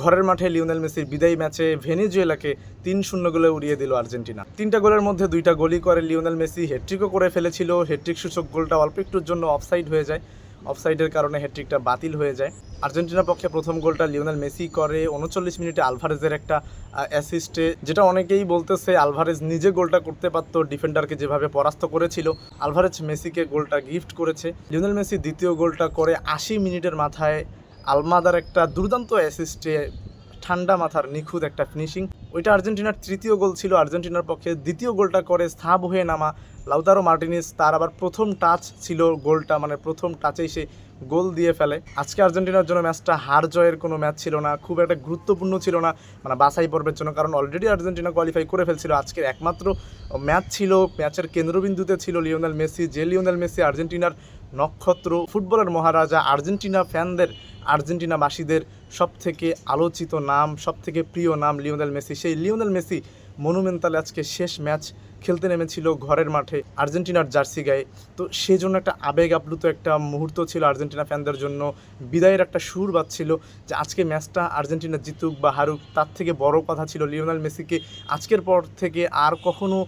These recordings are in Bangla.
ঘরের মাঠে লিওনেল মেসির বিদায়ী ম্যাচে ভেনেজুয়েলাকে তিন শূন্য গোলে উড়িয়ে দিল আর্জেন্টিনা। তিনটা গোলের মধ্যে দুইটা গোলই করে লিওনেল মেসি হ্যাট্রিকও করে ফেলেছিল। হ্যাট্রিক সূচক গোলটা অল্প একটুর জন্য অফসাইড হয়ে যায়। অফসাইডের কারণে হ্যাট্রিকটা বাতিল হয়ে যায়। আর্জেন্টিনার পক্ষে প্রথম গোলটা লিওনেল মেসি করে উনচল্লিশ মিনিটে আলভারেজের একটা অ্যাসিস্টে যেটা অনেকেই বলতেছে আলভারেজ নিজে গোলটা করতে পারতো, ডিফেন্ডারকে যেভাবে পরাস্ত করেছিল, আলভারেজ মেসিকে গোলটা গিফট করেছে। লিওনেল মেসি দ্বিতীয় গোলটা করে আশি মিনিটের মাথায় আলমাদার একটা দুর্দান্ত অ্যাসিস্টে ঠান্ডা মাথার নিখুঁত একটা ফিনিশিং ওইটা আর্জেন্টিনার তৃতীয় গোল ছিল, আর্জেন্টিনার পক্ষে দ্বিতীয় গোলটা করে স্থাব হয়ে নামা লাউতারো মার্টিনিস। তার আবার প্রথম টাচ ছিল গোলটা মানে প্রথম টাচেই সে গোল দিয়ে ফেলে। আজকে আর্জেন্টিনার জন্য ম্যাচটা হার জয়ের কোনো ম্যাচ ছিল না, খুব একটা গুরুত্বপূর্ণ ছিল না মানে বাছাই পর্বের জন্য, কারণ অলরেডি আর্জেন্টিনা কোয়ালিফাই করে ফেলছিল। আজকের একমাত্র ম্যাচ ছিল, ম্যাচের কেন্দ্রবিন্দুতে ছিল লিওনেল মেসি, যে লিওনেল মেসি আর্জেন্টিনার নক্ষত্র, ফুটবলের মহারাজা, আর্জেন্টিনা ফ্যানদের, আর্জেন্টিনাবাসীদের সব থেকে আলোচিত নাম সব থেকে প্রিয় নাম লিওনেল মেসি। সেই লিওনেল মেসি মনুমেন্টালে আজকে শেষ ম্যাচ খেলতে নেমেছিল ঘরের মাঠে আর্জেন্টিনার জার্সি গায়ে। তো সেই জন্য একটা আবেগ আপ্লুত একটা মুহূর্ত ছিল আর্জেন্টিনা ফ্যানদের জন্য। বিদায়ের একটা সুর বাজছিল যে আজকে ম্যাচটা আর্জেন্টিনা জিতুক বা হারুক, তার থেকে বড় কথা ছিল লিওনাল মেসিকে। আজকের পর থেকে আর কখনো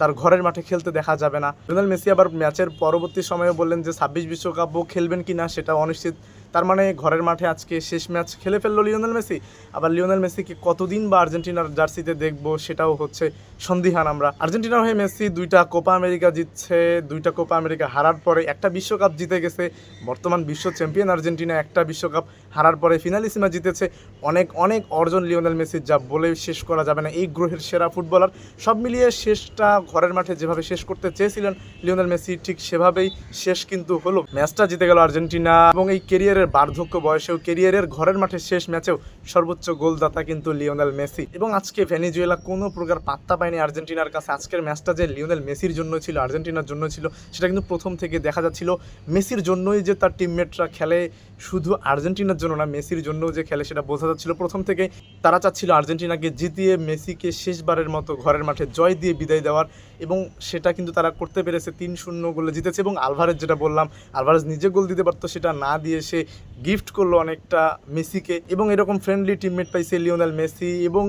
তার ঘরের মাঠে খেলতে দেখা যাবে না। লিওনাল মেসি আবার ম্যাচের পরবর্তী সময়ে বললেন যে ছাব্বিশ বিশ্বকাপও খেলবেন কি না সেটা অনিশ্চিত। তার মানে ঘরের মাঠে আজকে শেষ ম্যাচ খেলে ফেলল লিওনেল মেসি। আবার লিওনেল মেসিকে কতদিন বা আর্জেন্টিনার জার্সিতে দেখব সেটাও হচ্ছে সন্দিহান আমরা। আর্জেন্টিনার হয়ে মেসি দুইটা কোপা আমেরিকা জিতছে, দুইটা কোপা আমেরিকা হারার পরে একটা বিশ্বকাপ জিতে গেছে। বর্তমান বিশ্ব চ্যাম্পিয়ন আর্জেন্টিনা একটা বিশ্বকাপ হারার পরে ফিনালিসিমা জিতেছে। অনেক অনেক অর্জন লিওনেল মেসির, যা বলে শেষ করা যাবে না। এই গ্রহের সেরা ফুটবলার সব মিলিয়ে শেষটা ঘরের মাঠে যেভাবে শেষ করতে চেয়েছিলেন লিওনেল মেসি, ঠিক সেভাবেই শেষ কিন্তু হলো। ম্যাচটা জিতে গেল আর্জেন্টিনা এবং এই কেরিয়ারের বার্ধক্য বয়সেও কেরিয়ারের ঘরের মাঠে শেষ ম্যাচেও সর্বোচ্চ গোলদাতা কিন্তু লিওনেল মেসি। এবং আজকে ভেনিজুয়েলা কোনো প্রকার পাত্তা পায়নি আর্জেন্টিনার কাছে। আজকের ম্যাচটা যে লিওনেল মেসির জন্য ছিল, আর্জেন্টিনার জন্য ছিল, সেটা কিন্তু প্রথম থেকে দেখা যাচ্ছিল। মেসির জন্যই যে তার টিমমেটরা খেলে, শুধু আর্জেন্টিনার জন্য না, মেসির জন্যও যে খেলে সেটা বোঝা যাচ্ছিল। প্রথম থেকে তারা চাচ্ছিল আর্জেন্টিনাকে জিতিয়ে মেসিকে শেষবারের মতো ঘরের মাঠে জয় দিয়ে বিদায় দেওয়ার। এবং সেটা কিন্তু তারা করতে পেরেছে, তিন শূন্য গোলে জিতেছে। এবং আলভারেজ যেটা বললাম, আলভারেজ নিজে গোল দিতে পারতো, সেটা না দিয়ে সে গিফট করল অনেকটা মেসিকে এবং এরকম ফ্রেন্ডলি টিমমেট পাইছে লিওনেল মেসি এবং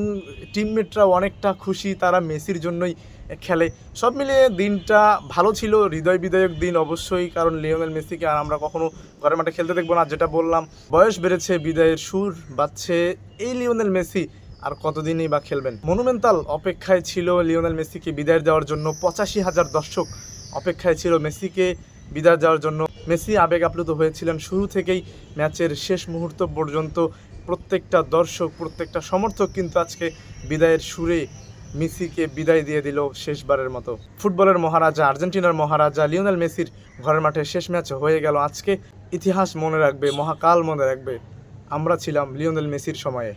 টিমমেটরা অনেকটা খুশি তারা মেসির জন্যই খেলে। সব মিলিয়ে দিনটা ভালো ছিল হৃদয় বিদায়ক দিন অবশ্যই, কারণ লিওনেল মেসিকে আর আমরা কখনো ঘরের মাঠে খেলতে দেখব না যেটা বললাম, বয়স বেড়েছে, বিদায়ের সুর বাচ্ছে এই লিওনেল মেসি আর কতদিনই বা খেলবেন? মনুমেন্টাল অপেক্ষায় ছিল লিওনেল মেসিকে বিদায় দেওয়ার জন্য, পঁচাশি হাজার দর্শক অপেক্ষায় ছিল মেসিকে বিদায় দেওয়ার জন্য। মেসি আবেগ আপ্লুত হয়েছিলেন শুরু থেকেই। ম্যাচের শেষ মুহূর্ত পর্যন্ত প্রত্যেকটা দর্শক, প্রত্যেকটা সমর্থক কিন্তু আজকে বিদায়ের সুরে মেসিকে বিদায় দিয়ে দিল শেষবারের মতো। ফুটবলের মহারাজা, আর্জেন্টিনার মহারাজা লিওনেল মেসির ঘরের মাঠে শেষ ম্যাচ হয়ে গেল। আজকে ইতিহাস মনে রাখবে, মহাকাল মনে রাখবে। আমরা ছিলাম লিওনেল মেসির সময়ে।